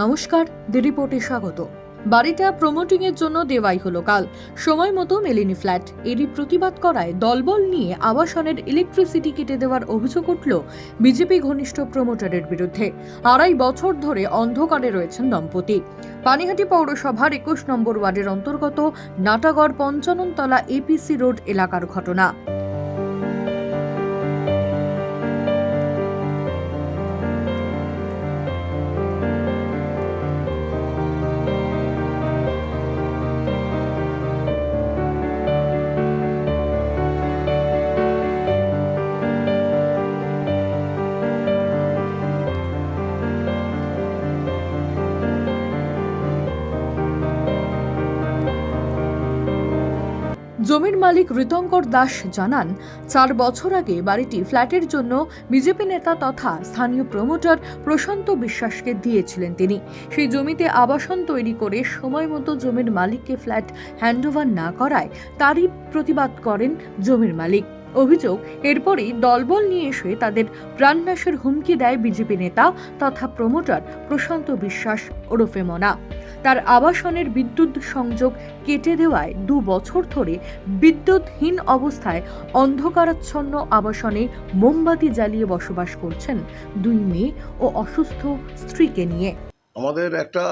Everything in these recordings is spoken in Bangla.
নমস্কার, দি রিপোর্টে স্বাগত। বাড়িটা প্রমোটিং এর জন্য দেওয়াই হলো কাল। সময় মতো মেলেনি ফ্ল্যাট এরই প্রতিবাদ করায় দলবল নিয়ে আবাসনের ইলেকট্রিসিটি কেটে দেওয়ার অভিযোগ উঠল বিজেপি ঘনিষ্ঠ প্রমোটারের বিরুদ্ধে। আড়াই বছর ধরে অন্ধকারে রয়েছেন দম্পতি। পানিহাটি পৌরসভার একুশ নম্বর ওয়ার্ডের অন্তর্গত নাটাগড় পঞ্চাননতলা এপিসি রোড এলাকার ঘটনা। জমির মালিক ঋতঙ্কর দাস জানান, চার বছর আগে বাড়িটি ফ্ল্যাটের জন্য বিজেপি নেতা তথা স্থানীয় প্রমোটার প্রশান্ত বিশ্বাসকে দিয়েছিলেন তিনি। সেই জমিতে আবাসন তৈরি করে সময় মতো জমির মালিককে ফ্ল্যাট হ্যান্ডওভার না করায় তারই প্রতিবাদ করেন জমির মালিক। অভিযোগ এরপরই দলবল নিয়ে এসে তাদের প্রাণনাশের হুমকি দেয় বিজেপি নেতা তথা প্রমোটার প্রশান্ত বিশ্বাস ওরফে মনা। তার আবাসনের বিদ্যুৎ সংযোগ কেটে দেওয়ায় দু বছর ধরে বিদ্যুৎহীন অবস্থায় অন্ধকারাচ্ছন্ন আবাসনে মোমবাতি জ্বালিয়ে বসবাস করছেন দুই মেয়ে ও অসুস্থ স্ত্রীকে নিয়ে। আমাদের একটা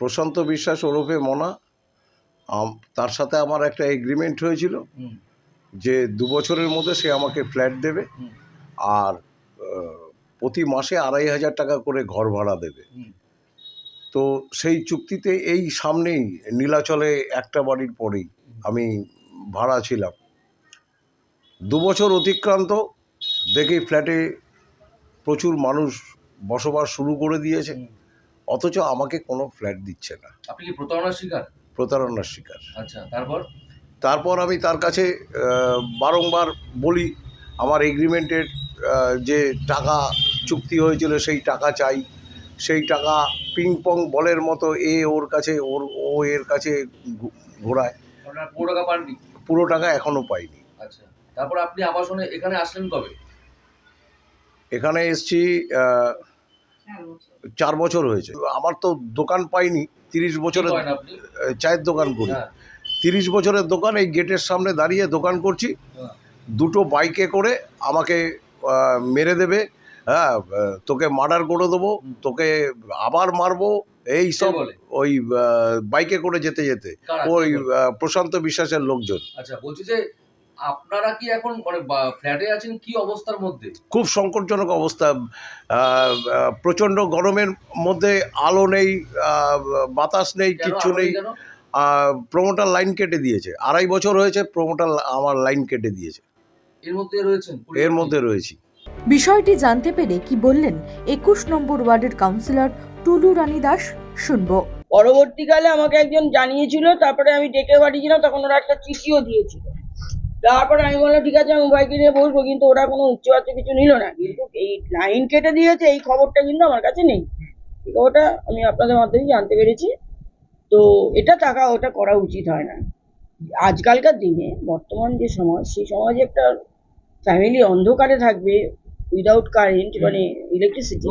প্রশান্ত বিশ্বাস ওরফে মনা তার সাথে আমার একটা এগ্রিমেন্ট হয়েছিল। যে দু বছরের মধ্যে সে আমাকে ফ্ল্যাট দেবে আর প্রতি মাসে আড়াই হাজার টাকা করে ঘর ভাড়া দেবে। তো সেই চুক্তিতে এই সামনেই নীলাচলে একটা বাড়ির পরেই আমি ভাড়া ছিলাম। দু বছর অতিক্রান্ত দেখি ফ্ল্যাটে প্রচুর মানুষ বসবাস শুরু করে দিয়েছে। অথচ আমাকে কোনো ফ্ল্যাট দিচ্ছে না। আপনি কি প্রতারণার শিকার? প্রতারণার শিকার। আচ্ছা তারপর? তারপর আমি তার কাছে বারংবার বলি আমার এগ্রিমেন্টের যে টাকা চুক্তি হয়েছিল সেই টাকা চাই। সেই টাকা পিং পং বলের মতো এ ওর কাছে ওর ও এর কাছে ঘোরায়। পুরো টাকা পাননি? পুরো টাকা এখনও পাইনি। আচ্ছা। তারপর আপনি আবাসনে এখানে আসলেন কবে? এখানে এসছি চার বছর। হয়েছে। আমার তো দোকান পাইনি তিরিশ বছরের চায়ের দোকান করি। হ্যাঁ। তিরিশ বছরের দোকান এই গেটের সামনে দাঁড়িয়ে দোকান করছি। দুটো বাইকে করে আমাকে মেরে দেবে। হ্যাঁ তোকে মার্ডার করে দেবো তোকে আবার মারবো এই সব ওই বাইকে করে যেতে যেতে। ওই প্রশান্ত বিশ্বাসের লোকজন। আচ্ছা বলছি যে আপনারা কি এখন মানে ফ্ল্যাটে আছেন? কি অবস্থার মধ্যে? খুব সংকটজনক অবস্থা। প্রচণ্ড গরমের মধ্যে আলো নেই বাতাস নেই কিচ্ছু নেই প্রমোটার লাইন কেটে দিয়েছে। আড়াই বছর হয়েছে প্রমোটার আমার লাইন কেটে দিয়েছে। এর মধ্যে রয়েছেন এর মধ্যে রয়েছি। বিষয়টি জানতে পেরে কি বললেন একুশ নম্বর ওয়ার্ডের কাউন্সিলর টুলু রানী দাস শুনব। পরবর্তীকালে আমাকে একজন জানিয়েছিল তারপরে আমি ডেকে পাঠিয়েছিলাম তখন ওরা একটা চিঠিও দিয়েছিল। তারপরে আমি বললাম ঠিক আছে আমি উভয়কে নিয়ে বসবো। কিন্তু ওরা কোনো উচ্চবাচ্য কিছু নিল না। কিন্তু এই লাইন কেটে দিয়েছে এই খবরটা কিন্তু আমার কাছে নেই। এই খবরটা আমি আপনাদের মাধ্যমেই জানতে পেরেছি। তো এটা টাকা ওটা করা উচিত হয় না। আজকালকার দিনে বর্তমান যে সমাজ সেই সমাজে একটা ফ্যামিলি অন্ধকারে থাকবে উইদাউট কারেন্ট মানে ইলেকট্রিসিটি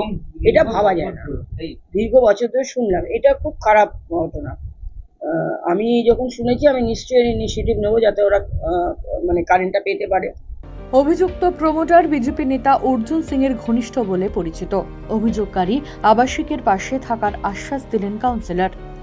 এটা ভাবা যায় না। এই। দীর্ঘ বছর ধরে শুনলাম এটা খুব খারাপ ঘটনা। আহ, আমি যখন শুনেছি আমি নিশ্চয়ই ইনিশিয়েটিভ নেব যাতে ওরা মানে কারেন্টটা পেতে পারে। অভিযুক্ত প্রমোটার বিজেপি নেতা অর্জুন সিং এর ঘনিষ্ঠ বলে পরিচিত। অভিযোগকারী আবাসিকের পাশে থাকার আশ্বাস দিলেন কাউন্সিলর